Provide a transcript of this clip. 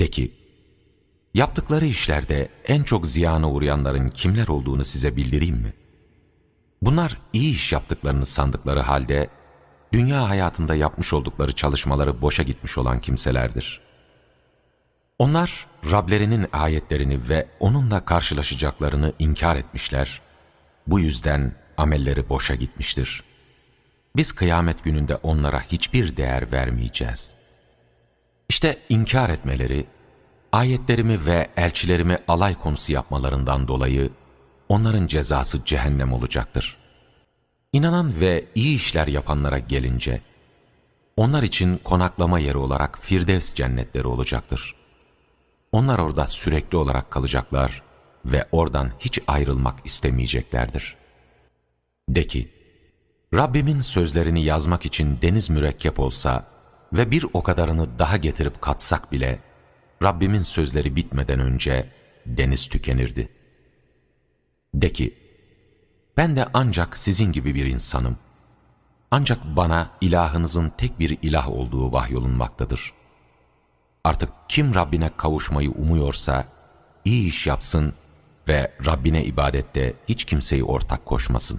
De ki, yaptıkları işlerde en çok ziyana uğrayanların kimler olduğunu size bildireyim mi? Bunlar iyi iş yaptıklarını sandıkları halde, dünya hayatında yapmış oldukları çalışmaları boşa gitmiş olan kimselerdir. Onlar Rablerinin ayetlerini ve onunla karşılaşacaklarını inkar etmişler. Bu yüzden amelleri boşa gitmiştir. Biz kıyamet gününde onlara hiçbir değer vermeyeceğiz. İşte inkar etmeleri, ayetlerimi ve elçilerimi alay konusu yapmalarından dolayı onların cezası cehennem olacaktır. İnanan ve iyi işler yapanlara gelince, onlar için konaklama yeri olarak Firdevs cennetleri olacaktır. Onlar orada sürekli olarak kalacaklar ve oradan hiç ayrılmak istemeyeceklerdir. De ki, Rabbimin sözlerini yazmak için deniz mürekkep olsa ve bir o kadarını daha getirip katsak bile, Rabbimin sözleri bitmeden önce deniz tükenirdi. De ki, ben de ancak sizin gibi bir insanım. Ancak bana ilahınızın tek bir ilah olduğu vahyolunmaktadır. Artık kim Rabbine kavuşmayı umuyorsa, iyi iş yapsın ve Rabbine ibadette hiç kimseyi ortak koşmasın.